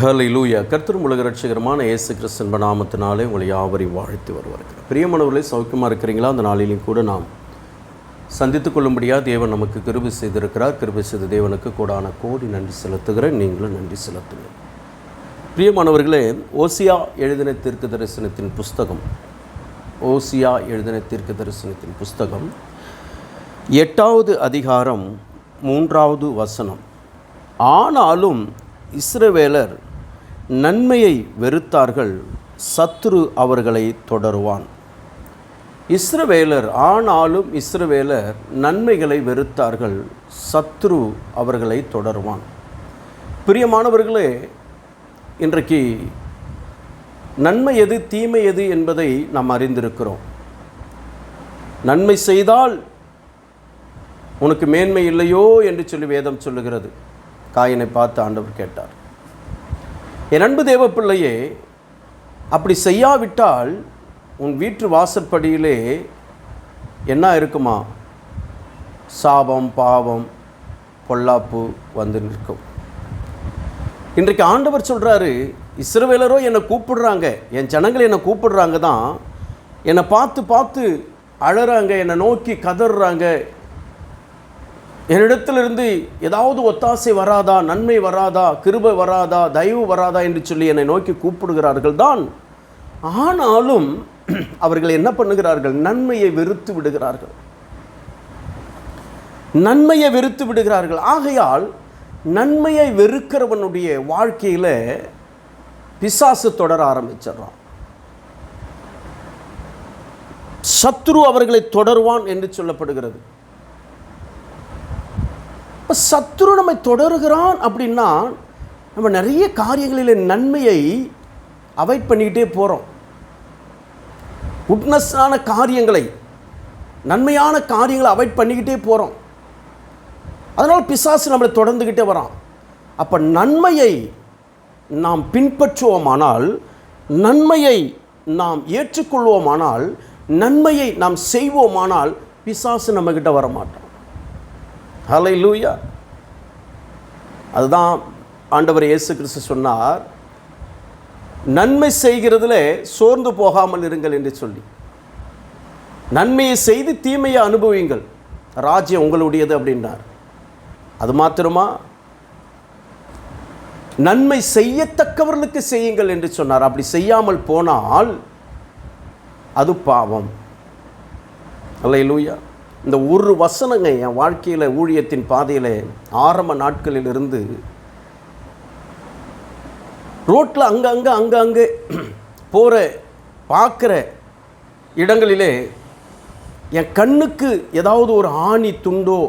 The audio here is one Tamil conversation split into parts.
ஹலை லூயா கர்த்தரும் உலக ரட்சகரமான இயேசு கிறிஸ்தன் நாமத்தினாலே உங்களை யாவரை வாழ்த்து வருவார்கள் பிரியமானவர்களே சௌக்கியமாக இருக்கிறீங்களா? அந்த நாளிலையும் கூட நாம் சந்தித்து கொள்ளும்படியாக தேவன் நமக்கு கிருபை செய்திருக்கிறார். கிருபை செய்த தேவனுக்கு கூடான கோடி நன்றி செலுத்துகிறேன். நீங்களும் நன்றி செலுத்துங்கள் பிரியமானவர்களே ஓசியா எழுதின தீர்க்க தரிசனத்தின் புஸ்தகம் ஓசியா எழுதின தீர்க்க தரிசனத்தின் புஸ்தகம் எட்டாவது அதிகாரம் மூன்றாவது வசனம். ஆனாலும் இஸ்ரவேலர் நன்மையை வெறுத்தார்கள் சத்ரு அவர்களை தொடருவான். இஸ்ரவேலர் ஆனாலும் இஸ்ரவேலர் நன்மைகளை வெறுத்தார்கள் சத்ரு அவர்களை தொடருவான். பிரியமானவர்களே இன்றைக்கு நன்மை எது தீமை எது என்பதை நாம் அறிந்திருக்கிறோம். நன்மை செய்தால் உனக்கு மேன்மை இல்லையோ என்று சொல்லி வேதம் சொல்லுகிறது. காயினை பார்த்து ஆண்டவர் கேட்டார். என் அன்பு தேவ பிள்ளையே அப்படி செய்யாவிட்டால் உன் வீட்டு வாசற்படியிலே என்ன இருக்குமா? சாபம் பாவம் பொல்லாப்பு வந்து நிற்கும். இன்றைக்கு ஆண்டவர் சொல்கிறாரு இஸ்ரவேலரோ என்னை கூப்பிடுறாங்க என் ஜனங்கள் என்னை கூப்பிடுறாங்க தான் என்னை பார்த்து பார்த்து அழறாங்க என்னை நோக்கி கதறாங்க என்னிடத்திலிருந்து ஏதாவது ஒத்தாசை வராதா நன்மை வராதா கிருபை வராதா தயவு வராதா என்று சொல்லி என்னை நோக்கி கூப்பிடுகிறார்கள் தான் ஆனாலும் அவர்கள் என்ன பண்ணுகிறார்கள்? நன்மையை வெறுத்து விடுகிறார்கள். நன்மையை வெறுத்து விடுகிறார்கள். ஆகையால் நன்மையை வெறுக்கிறவனுடைய வாழ்க்கையில் பிசாசு தொடர ஆரம்பிச்சிடுறான். சத்ரு அவர்களை தொடருவான் என்று சொல்லப்படுகிறது. இப்போ சத்ரு நம்மை தொடருகிறான் அப்படின்னா நம்ம நிறைய காரியங்களில் நன்மையை அவாய்ட் பண்ணிக்கிட்டே போகிறோம் குட்னஸ்ஸான காரியங்களை நன்மையான காரியங்களை அவாய்ட் பண்ணிக்கிட்டே போகிறோம் அதனால் பிசாசு நம்மளை தொடர்ந்துக்கிட்டே வரான். அப்போ நன்மையை நாம் பின்பற்றுவோமானால் நன்மையை நாம் ஏற்றுக்கொள்வோமானால் நன்மையை நாம் செய்வோமானால் பிசாசு நம்மக்கிட்ட வரமாட்டோம் ஹலை லூயா அதுதான் ஆண்டவர் இயேசு கிறிஸ்து சொன்னார் நன்மை செய்கிறதுல சோர்ந்து போகாமல் இருங்கள் என்று சொல்லி. நன்மையை செய்து தீமையை அனுபவிங்கள் ராஜ்யம் உங்களுடையது அப்படின்னார். அது மாத்திரமா? நன்மை செய்யத்தக்கவர்களுக்கு செய்யுங்கள் என்று சொன்னார். அப்படி செய்யாமல் போனால் அது பாவம். அல்ல லூயா இந்த ஒரு வசனங்க என் வாழ்க்கையில் ஊழியத்தின் பாதையில் ஆரம்ப நாட்களிலிருந்து ரோட்டில் அங்கங்கே அங்கங்கே போகிற பார்க்குற இடங்களிலே என் கண்ணுக்கு ஏதாவது ஒரு ஆணி துண்டோ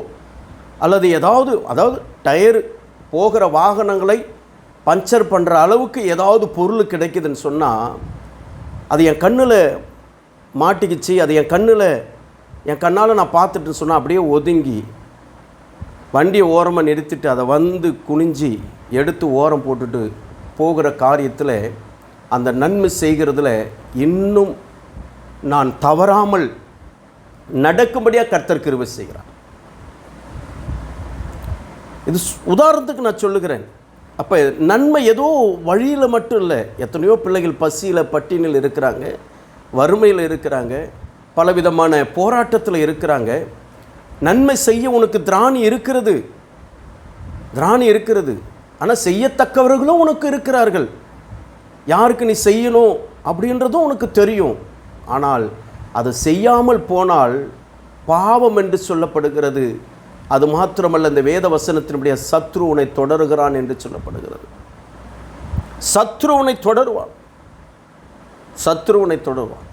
அல்லது ஏதாவது அதாவது டயர் போகிற வாகனங்களை பஞ்சர் பண்ணுற அளவுக்கு ஏதாவது பொருள் கிடைக்குதுன்னு சொன்னால் அது என் கண்ணில் மாட்டிக்கிச்சு அது என் கண்ணில் என் கண்ணால் நான் பார்த்துட்டு சொன்னால் அப்படியே ஒதுங்கி வண்டியை ஓரமாக நிறுத்திட்டு அதை வந்து குனிஞ்சி எடுத்து ஓரம் போட்டுட்டு போகிற காரியத்தில் அந்த நன்மை செய்கிறதுல இன்னும் நான் தவறாமல் நடக்கும்படியாக கர்த்தர் கிருவை செய்கிறார். இது உதாரணத்துக்கு நான் சொல்லுகிறேன். அப்போ நன்மை ஏதோ வழியில் மட்டும் இல்லை எத்தனையோ பிள்ளைகள் பசியில் பட்டினியில் இருக்கிறாங்க வறுமையில் இருக்கிறாங்க பலவிதமான போராட்டத்தில் இருக்கிறாங்க. நன்மை செய்ய உனக்கு திராணி இருக்கிறது. திராணி இருக்கிறது. ஆனால் செய்யத்தக்கவர்களும் உனக்கு இருக்கிறார்கள். யாருக்கு நீ செய்யணும் அப்படின்றதும் உனக்கு தெரியும். ஆனால் அது செய்யாமல் போனால் பாவம் என்று சொல்லப்படுகிறது. அது மாத்திரமல்ல இந்த வேத வசனத்தினுடைய சத்ரு உன்னை தொடருகிறான் என்று சொல்லப்படுகிறது. சத்ரு உன்னை தொடருவான். சத்ரு உன்னை தொடருவான்.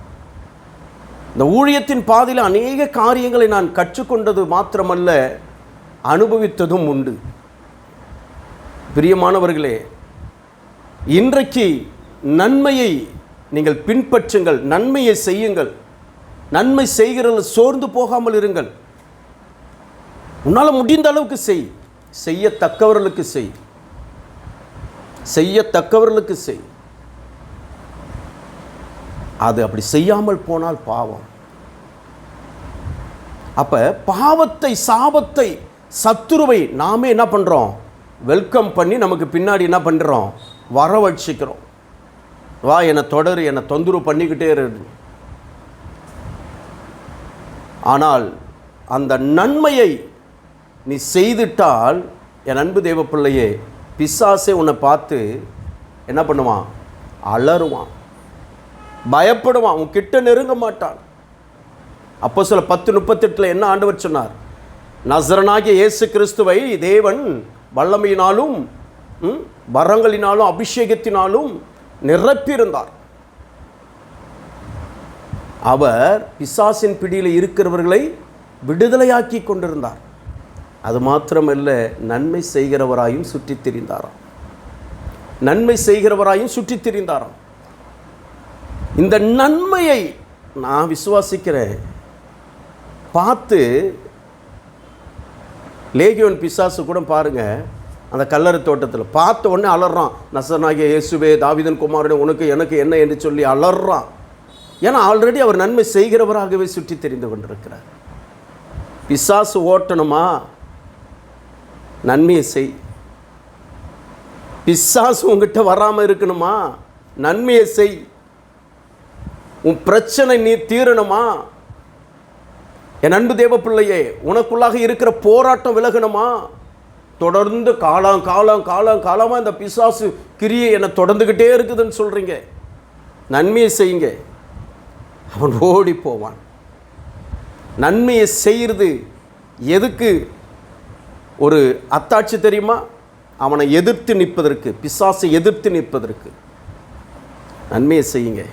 இந்த ஊழியத்தின் பாதையில் அநேக காரியங்களை நான் கற்றுக்கொண்டது மாத்திரமல்ல அனுபவித்ததும் உண்டு. பிரியமானவர்களே இன்றைக்கு நன்மையை நீங்கள் பின்பற்றுங்கள் நன்மையை செய்யுங்கள் நன்மை செய்கிறது சோர்ந்து போகாமல் இருங்கள். உன்னால் முடிந்த அளவுக்கு செய் செய்யத்தக்கவர்களுக்கு செய் செய்யத்தக்கவர்களுக்கு செய். அது அப்படி செய்யாமல் போனால் பாவம். அப்போ பாவத்தை சாபத்தை சத்துருவை நாமே என்ன பண்ணுறோம் வெல்கம் பண்ணி நமக்கு பின்னாடி என்ன பண்ணுறோம் வரவழைச்சிக்கிறோம். வா என்னை தொடரு என்னை தொந்தரவு பண்ணிக்கிட்டே இரு. ஆனால் அந்த நன்மையை நீ செய்துட்டால் என் அன்பு தெய்வ பிள்ளையே பிசாசே உன்னை பார்த்து என்ன பண்ணுவான்? அலறுவான். பயப்படுவான் உன் கிட்ட நெருங்க மாட்டான். அப்போ சில பத்து முப்பத்தெட்டில் என்ன ஆண்டவர் சொன்னார்? நசரனாகிய இயேசு கிறிஸ்துவை தேவன் வல்லமையினாலும் வரங்களினாலும் அபிஷேகத்தினாலும் நிரப்பியிருந்தார். அவர் பிசாசின் பிடியில் இருக்கிறவர்களை விடுதலையாக்கி கொண்டிருந்தார். அது மாத்திரமல்ல நன்மை செய்கிறவராயும் சுற்றித் திரிந்தாராம். நன்மை செய்கிறவராயும் சுற்றித் திரிந்தாராம். இந்த நன்மையை நான் விசுவாசிக்கிறேன். பார்த்து லேகியோன் பிசாசு கூட பாருங்க அந்த கல்லறை தோட்டத்தில். பார்த்த உடனே அலறான். நசனாகிய இயேசுவே தாவிதன் குமாரனே உனக்கு எனக்கு என்ன என்று சொல்லி அலறான். ஏன்னா ஆல்ரெடி அவர் நன்மை செய்கிறவராகவே சுற்றி தெரிந்து கொண்டிருக்கிறார். பிசாசு ஓட்டணுமா? நன்மையை செய். பிசாசு உங்ககிட்ட வராமல் இருக்கணுமா? நன்மையை செய். உன் பிரச்சனை நீ தீரணுமா? என் அன்பு தேவ பிள்ளையே உனக்குள்ளாக இருக்கிற போராட்டம் விலகணுமா? தொடர்ந்து காலம் காலம் காலம் காலமாக இந்த பிசாசு கிரியை என்னை தொடர்ந்துக்கிட்டே இருக்குதுன்னு சொல்கிறீங்க நன்மையை செய்யுங்க. அவன் ஓடி போவான். நன்மையை செய்கிறது எதுக்கு? ஒரு அத்தாட்சி தெரியுமா? அவனை எதிர்த்து நிற்பதற்கு பிசாசை எதிர்த்து நிற்பதற்கு. நன்மையை செய்யுங்க.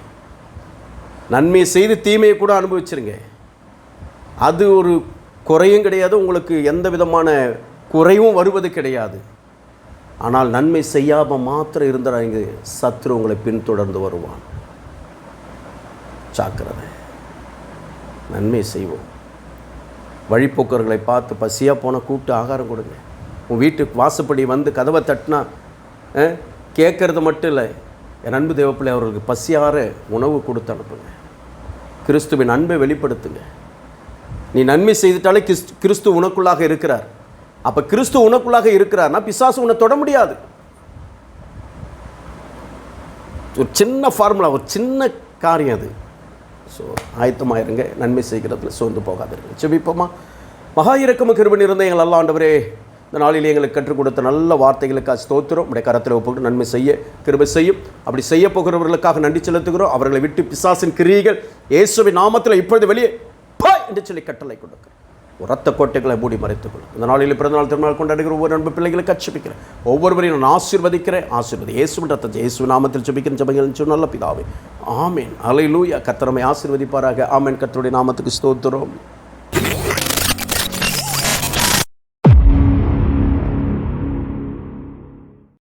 நன்மையை செய்து தீமையை கூட அனுபவிச்சிருங்க. அது ஒரு குறையும் கிடையாது உங்களுக்கு எந்த விதமான குறைவும் வருவது கிடையாது. ஆனால் நன்மை செய்யாமல் மாத்திரம் இருந்தாங்க சத்ரு உங்களை பின்தொடர்ந்து வருவான். சாக்கிரதை நன்மை செய்வோம். வழிப்போக்கர்களை பார்த்து பசியாக போன கூப்பிட்டு ஆகாரம் கொடுங்க. உன் வீட்டுக்கு வாசப்படி வந்து கதவை தட்டினா கேட்குறது மட்டும் இல்லை. என் அன்பு தேவப்பிள்ளை அவர்களுக்கு பசியார உணவு கொடுத்து அனுப்புங்க. கிறிஸ்துவின் அன்பை வெளிப்படுத்துங்க. நீ நன்மை செய்துட்டாலே கிறிஸ்து கிறிஸ்து உனக்குள்ளாக இருக்கிறார். அப்போ கிறிஸ்து உனக்குள்ளாக இருக்கிறார்னா பிசாசு உன்னை தொட முடியாது. ஒரு சின்ன ஃபார்முலா ஒரு சின்ன காரியம் அது. ஸோ ஆயத்தமாயிருங்க. நன்மை செய்கிறதுல சோர்ந்து போகாதிருங்க. செபிப்போமா மகா இறக்கம கிருபன் இருந்த எங்கள் அல்ல ஆண்டவரே இந்த நாளிலே எங்களுக்கு கற்றுக் கொடுத்த நல்ல வார்த்தைகளுக்காக ஸ்தோத்திரம். உடைய கரத்தில் ஒப்புக்கிட்டு நன்மை செய்ய கிருபை செய்யும். அப்படி செய்ய போகிறவர்களுக்காக நன்றி செலுத்துகிறோம். அவர்களை விட்டு பிசாசின் கிரியைகள் இயேசுவின் நாமத்தில் இப்பொழுது வெளியே பாய் என்று சொல்லி கட்டளை கொடுக்கிறேன் உரத்த ரத்த கோட்டைகளை மூடி மறைத்துக்கொள்ளும். இந்த நாளில் பிறந்தநாள் திருநாள் கொண்டாடுகிற ஒவ்வொரு அன்பு பிள்ளைகளுக்கு அச்சபிக்கிறேன் ஒவ்வொருவரையும் நான் ஆசீர்வதிக்கிறேன். ஆசீர்வதி இயேசுவின் ரத்தத்தை இயேசு நாமத்தில் சுபிக்கிற ஜெபங்கள் நல்ல பிதாவே. ஆமேன். அலை லூயா கத்தரமை ஆசீர்வதிப்பாராக. ஆமேன். கத்தருடைய நாமத்துக்கு ஸ்தோத்திரம்.